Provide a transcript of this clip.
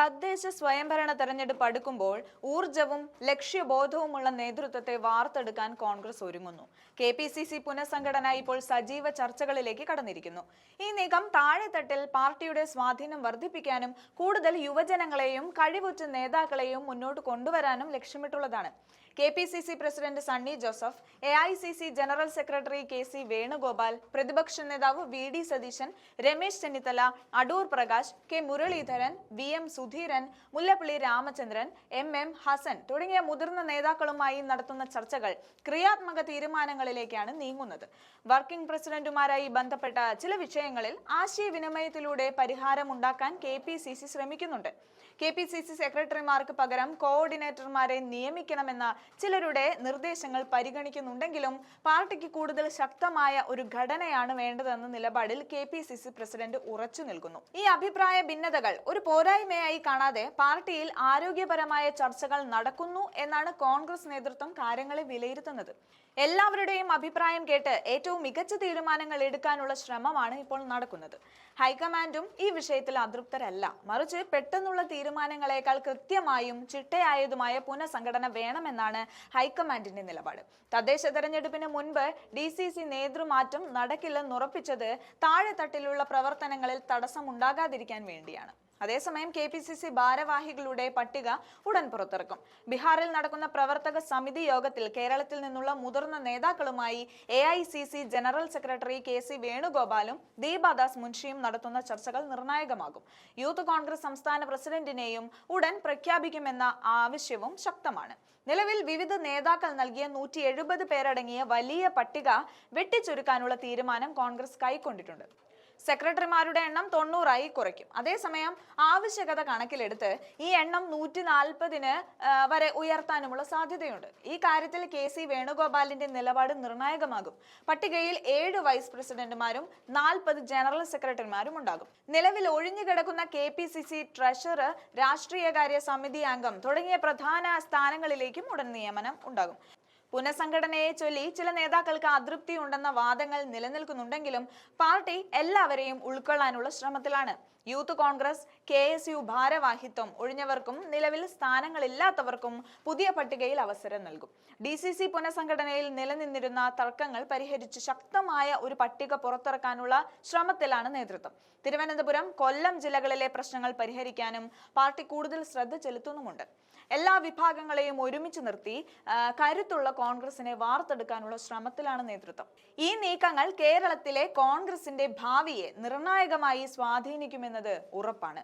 തദ്ദേശ സ്വയംഭരണ തെരഞ്ഞെടുപ്പ് അടുക്കുമ്പോൾ ഊർജവും ലക്ഷ്യബോധവുമുള്ള നേതൃത്വത്തെ വാർത്തെടുക്കാൻ കോൺഗ്രസ് ഒരുങ്ങുന്നു. കെ പി സി സി പുനഃസംഘടന ഇപ്പോൾ സജീവ ചർച്ചകളിലേക്ക് കടന്നിരിക്കുന്നു. ഈ നീക്കം താഴെത്തട്ടിൽ പാർട്ടിയുടെ സ്വാധീനം വർദ്ധിപ്പിക്കാനും കൂടുതൽ യുവജനങ്ങളെയും കഴിവുറ്റ നേതാക്കളെയും മുന്നോട്ട് കൊണ്ടുവരാനും ലക്ഷ്യമിട്ടുള്ളതാണ്. K P C C president Sunny Joseph A I C C general secretary K C Venugopal പ്രതിപക്ഷ നേതാവ് V D Satheesan Ramesh Chennithala Adoor Prakash K Muraleedharan V M Sudheeran Mullappally Ramachandran M M Hassan തുടങ്ങിയ മുതിർന്ന നേതാക്കളുമായി നടത്തുന്ന ചർച്ചകൾ ക്രിയാത്മക തീരുമാനങ്ങളിലേക്കാണ് നീങ്ങുന്നത്. Working പ്രസിഡന്റുമാരായി ബന്ധപ്പെട്ട ചില വിഷയങ്ങളിൽ ആശയവിനിമയത്തിലൂടെ പരിഹാരമുണ്ടാക്കാൻ കെ പി സി സി ശ്രമിക്കുന്നുണ്ട്. കെ പി സി സി സെക്രട്ടറിമാർക്ക് പകരം കോർഡിനേറ്റർമാരെ നിയമിക്കണമെന്ന ചിലരുടെ നിർദ്ദേശങ്ങൾ പരിഗണിക്കുന്നുണ്ടെങ്കിലും പാർട്ടിക്ക് കൂടുതൽ ശക്തമായ ഒരു ഘടനയാണ് വേണ്ടതെന്ന നിലപാടിൽ K P C C president ഉറച്ചു നിൽക്കുന്നു. ഈ അഭിപ്രായ ഭിന്നതകൾ ഒരു പോരായ്മയായി കാണാതെ പാർട്ടിയിൽ ആരോഗ്യപരമായ ചർച്ചകൾ നടക്കുന്നു എന്നാണ് കോൺഗ്രസ് നേതൃത്വം കാര്യങ്ങളെ വിലയിരുത്തുന്നത്. എല്ലാവരുടെയും അഭിപ്രായം കേട്ട് ഏറ്റവും മികച്ച തീരുമാനങ്ങൾ എടുക്കാനുള്ള ശ്രമമാണ് ഇപ്പോൾ നടക്കുന്നത്. ഹൈക്കമാൻഡും ഈ വിഷയത്തിൽ അതൃപ്തരല്ല. മറിച്ച് പെട്ടെന്നുള്ള തീരുമാനങ്ങളെക്കാൾ കൃത്യമായും ചിട്ടയായതുമായ പുനഃസംഘടന വേണമെന്നാണ് ഹൈക്കമാൻഡിന്റെ നിലപാട്. തദ്ദേശ തെരഞ്ഞെടുപ്പിന് മുൻപ് ഡി സി സി നേതൃമാറ്റം നടക്കില്ലെന്നുറപ്പിച്ചത് താഴെത്തട്ടിലുള്ള പ്രവർത്തനങ്ങളിൽ തടസ്സമുണ്ടാകാതിരിക്കാൻ വേണ്ടിയാണ്. അതേസമയം കെ പി സി സി ഭാരവാഹികളുടെ പട്ടിക ഉടൻ പുറത്തിറക്കും. ബീഹാറിൽ നടക്കുന്ന പ്രവർത്തക സമിതി യോഗത്തിൽ കേരളത്തിൽ നിന്നുള്ള മുതിർന്ന നേതാക്കളുമായി A I C C general secretary K C വേണുഗോപാലും Deepa Das മുൻഷിയും നടത്തുന്ന ചർച്ചകൾ നിർണായകമാകും. യൂത്ത് കോൺഗ്രസ് സംസ്ഥാന പ്രസിഡന്റിനെയും ഉടൻ പ്രഖ്യാപിക്കുമെന്ന ആവശ്യവും ശക്തമാണ്. നിലവിൽ വിവിധ നേതാക്കൾ നൽകിയ നൂറ്റി എഴുപത് പേരടങ്ങിയ വലിയ പട്ടിക വെട്ടിച്ചുരുക്കാനുള്ള തീരുമാനം കോൺഗ്രസ് കൈക്കൊണ്ടിട്ടുണ്ട്. സെക്രട്ടറിമാരുടെ എണ്ണം തൊണ്ണൂറായി കുറയ്ക്കും. അതേസമയം ആവശ്യകത കണക്കിലെടുത്ത് ഈ എണ്ണം നൂറ്റി നാൽപ്പതിന് വരെ ഉയർത്താനുമുള്ള സാധ്യതയുണ്ട്. ഈ കാര്യത്തിൽ കെ സി വേണുഗോപാലിന്റെ നിലപാട് നിർണായകമാകും. പട്ടികയിൽ ഏഴ് വൈസ് പ്രസിഡന്റുമാരും നാൽപ്പത് ജനറൽ സെക്രട്ടറിമാരും ഉണ്ടാകും. നിലവിൽ ഒഴിഞ്ഞുകിടക്കുന്ന K P C C treasurer രാഷ്ട്രീയകാര്യ സമിതി അംഗം തുടങ്ങിയ പ്രധാന സ്ഥാനങ്ങളിലേക്കും ഉടൻ നിയമനം ഉണ്ടാകും. പുനഃസംഘടനയെ ചൊല്ലി ചില നേതാക്കൾക്ക് അതൃപ്തി ഉണ്ടെന്ന വാദങ്ങൾ നിലനിൽക്കുന്നുണ്ടെങ്കിലും പാർട്ടി എല്ലാവരെയും ഉൾക്കൊള്ളാനുള്ള ശ്രമത്തിലാണ്. Youth Congress K S U ഭാരവാഹിത്വം ഒഴിഞ്ഞവർക്കും നിലവിൽ സ്ഥാനങ്ങളില്ലാത്തവർക്കും പുതിയ പട്ടികയിൽ അവസരം നൽകും. ഡി സി സി പുനഃസംഘടനയിൽ നിലനിന്നിരുന്ന തർക്കങ്ങൾ പരിഹരിച്ച് ശക്തമായ ഒരു പട്ടിക പുറത്തിറക്കാനുള്ള ശ്രമത്തിലാണ് നേതൃത്വം. തിരുവനന്തപുരം കൊല്ലം ജില്ലകളിലെ പ്രശ്നങ്ങൾ പരിഹരിക്കാനും പാർട്ടി കൂടുതൽ ശ്രദ്ധ ചെലുത്തുന്നുമുണ്ട്. എല്ലാ വിഭാഗങ്ങളെയും ഒരുമിച്ച് നിർത്തി കരുത്തുള്ള കോൺഗ്രസിനെ വാർത്തെടുക്കാനുള്ള ശ്രമത്തിലാണ് നേതൃത്വം. ഈ നീക്കങ്ങൾ കേരളത്തിലെ കോൺഗ്രസിന്റെ ഭാവിയെ നിർണായകമായി സ്വാധീനിക്കുമെന്നത് ഉറപ്പാണ്.